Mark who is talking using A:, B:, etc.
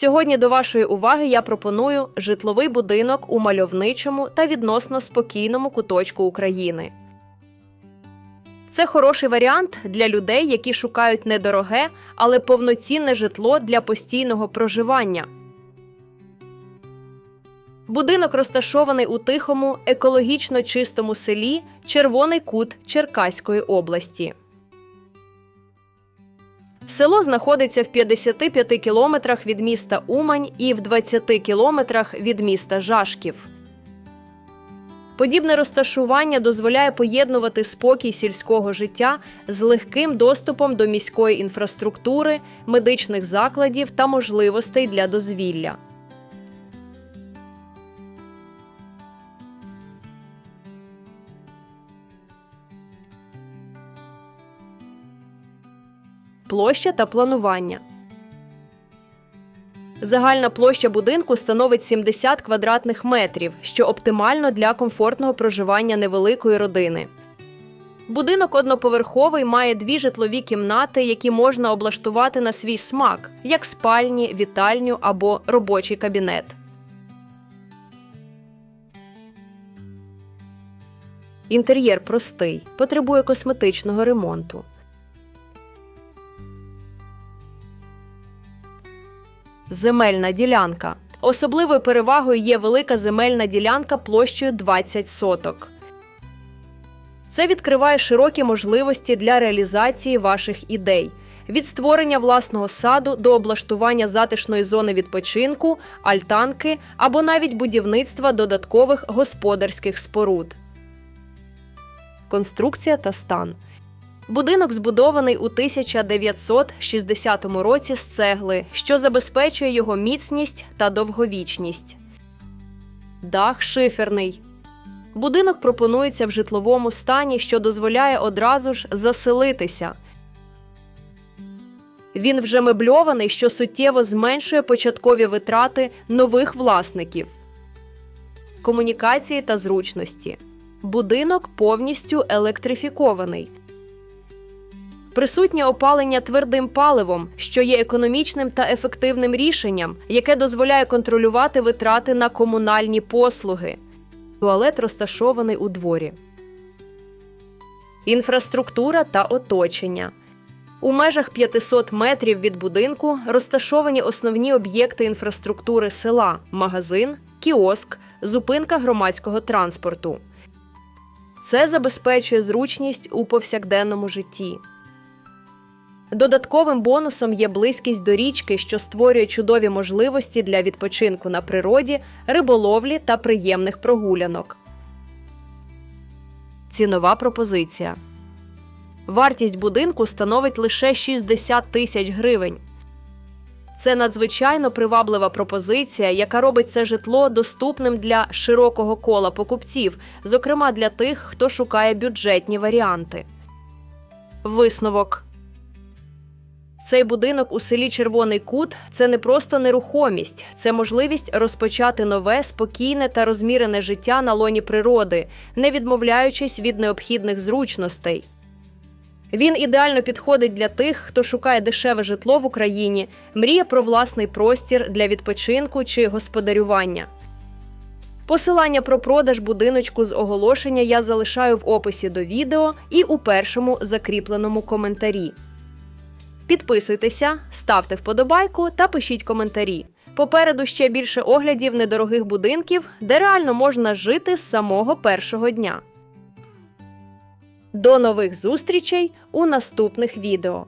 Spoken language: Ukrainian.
A: Сьогодні до вашої уваги я пропоную житловий будинок у мальовничому та відносно спокійному куточку України. Це хороший варіант для людей, які шукають недороге, але повноцінне житло для постійного проживання. Будинок розташований у тихому, екологічно чистому селі Червоний Кут Черкаської області. Село знаходиться в 55 кілометрах від міста Умань і в 20 кілометрах від міста Жашків. Подібне розташування дозволяє поєднувати спокій сільського життя з легким доступом до міської інфраструктури, медичних закладів та можливостей для дозвілля. Площа та планування. Загальна площа будинку становить 70 квадратних метрів, що оптимально для комфортного проживання невеликої родини. Будинок одноповерховий має дві житлові кімнати, які можна облаштувати на свій смак, як спальні, вітальню або робочий кабінет. Інтер'єр простий, потребує косметичного ремонту. Земельна ділянка. Особливою перевагою є велика земельна ділянка площею 20 соток. Це відкриває широкі можливості для реалізації ваших ідей від створення власного саду до облаштування затишної зони відпочинку, альтанки або навіть будівництва додаткових господарських споруд. Конструкція та стан. Будинок збудований у 1960 році з цегли, що забезпечує його міцність та довговічність. Дах шиферний. Будинок пропонується в житловому стані, що дозволяє одразу ж заселитися. Він вже мебльований, що суттєво зменшує початкові витрати нових власників. Комунікації та зручності. Будинок повністю електрифікований. Присутнє опалення твердим паливом, що є економічним та ефективним рішенням, яке дозволяє контролювати витрати на комунальні послуги. Туалет розташований у дворі. Інфраструктура та оточення. У межах 500 метрів від будинку розташовані основні об'єкти інфраструктури села: магазин, кіоск, зупинка громадського транспорту. Це забезпечує зручність у повсякденному житті. Додатковим бонусом є близькість до річки, що створює чудові можливості для відпочинку на природі, риболовлі та приємних прогулянок. Цінова пропозиція. Вартість будинку становить лише 60 тисяч гривень. Це надзвичайно приваблива пропозиція, яка робить це житло доступним для широкого кола покупців, зокрема для тих, хто шукає бюджетні варіанти. Висновок. Цей будинок у селі Червоний Кут це не просто нерухомість, це можливість розпочати нове, спокійне та розмірене життя на лоні природи, не відмовляючись від необхідних зручностей. Він ідеально підходить для тих, хто шукає дешеве житло в Україні, мріє про власний простір для відпочинку чи господарювання. Посилання про продаж будиночку з оголошення я залишаю в описі до відео і у першому закріпленому коментарі. Підписуйтеся, ставте вподобайку та пишіть коментарі. Попереду ще більше оглядів недорогих будинків, де реально можна жити з самого першого дня. До нових зустрічей у наступних відео!